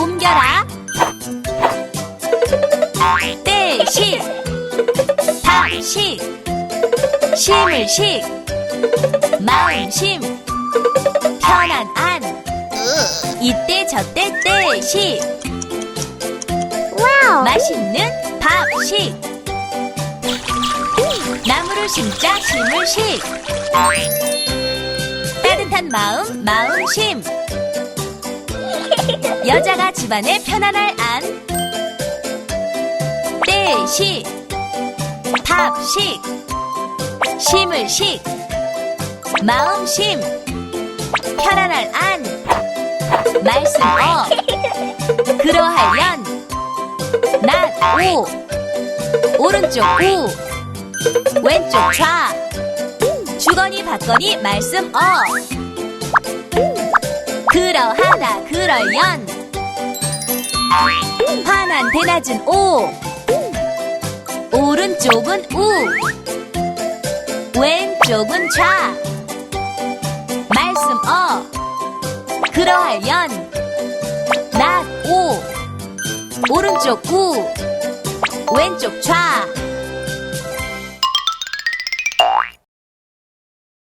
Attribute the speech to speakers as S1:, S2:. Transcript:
S1: 숨겨라. 때식. 답식. 심을 식. 마음심. 편한 안. 이때 저때
S2: 와우.
S1: 맛있는 밥식. 나무를 심자 심을 식. 따뜻한 마음 마음심 여자가 집안에 편안할 안. 때식. 밥식. 심을 식. 마음심. 편안할 안. 말씀 어. 그러하연. 낮, 오 오른쪽 우. 왼쪽 좌. 주거니 받거니 말씀 어 그러하다 그럴연 환한 대낮은 오. 오른쪽은 우. 왼쪽은 좌. 말씀 어. 그러하연 낮, 오. 오른쪽 우 왼쪽 좌